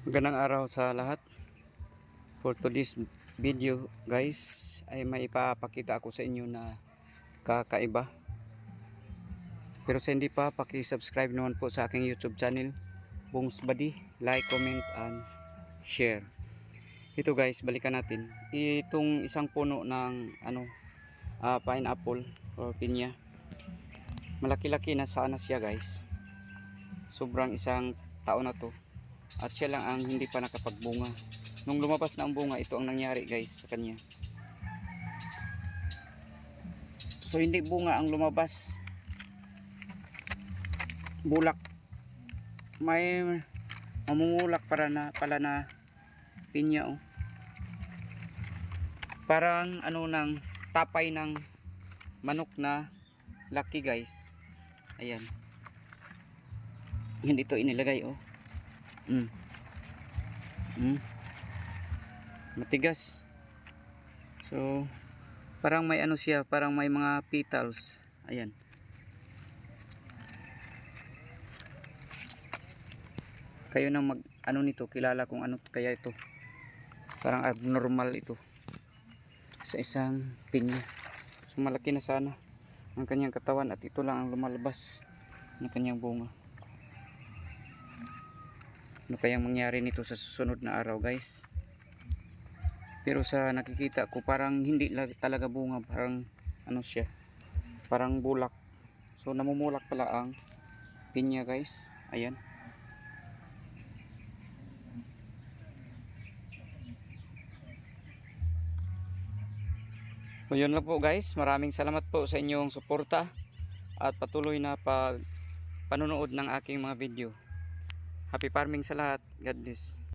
Magandang araw sa lahat. For today's video guys ay may ipapakita ako sa inyo na kakaiba. Pero sa hindi pa, paki-subscribe naman po sa aking YouTube channel, Bungs Badi. Like, comment, and share. Ito guys, balikan natin. Itong isang puno ng ano, ah, pineapple or pinya. Malaki-laki na sana siya guys. Sobrang isang taon na to. At siya lang ang hindi pa nakapagbunga. Nung lumabas na ang bunga, ito ang nangyari guys sa kanya. So hindi bunga ang lumabas. Bulak. May mamumulak para na pala na pinya oh. Parang ano ng tapay ng manok na laki guys. Ayan. Hindi to inilagay oh. Mm. Mm. Matigas. So, parang may ano siya, parang may mga petals. Ayan. Kayo nang mag ano nito, kilala kung ano kaya ito. Parang abnormal ito. Sa isang pinya. So, malaki na sana ang kanyang katawan at ito lang ang lumalabas ng kanyang bunga. Ano kayang mangyari nito sa susunod na araw guys? Pero sa nakikita ko parang hindi lag- talaga bunga, parang ano siya, parang bulak. So namumulak pala ang pinya guys. Ayan. So yun lang po guys. Maraming salamat po sa inyong suporta at patuloy na pag panonood ng aking mga video. Happy farming sa lahat. God bless.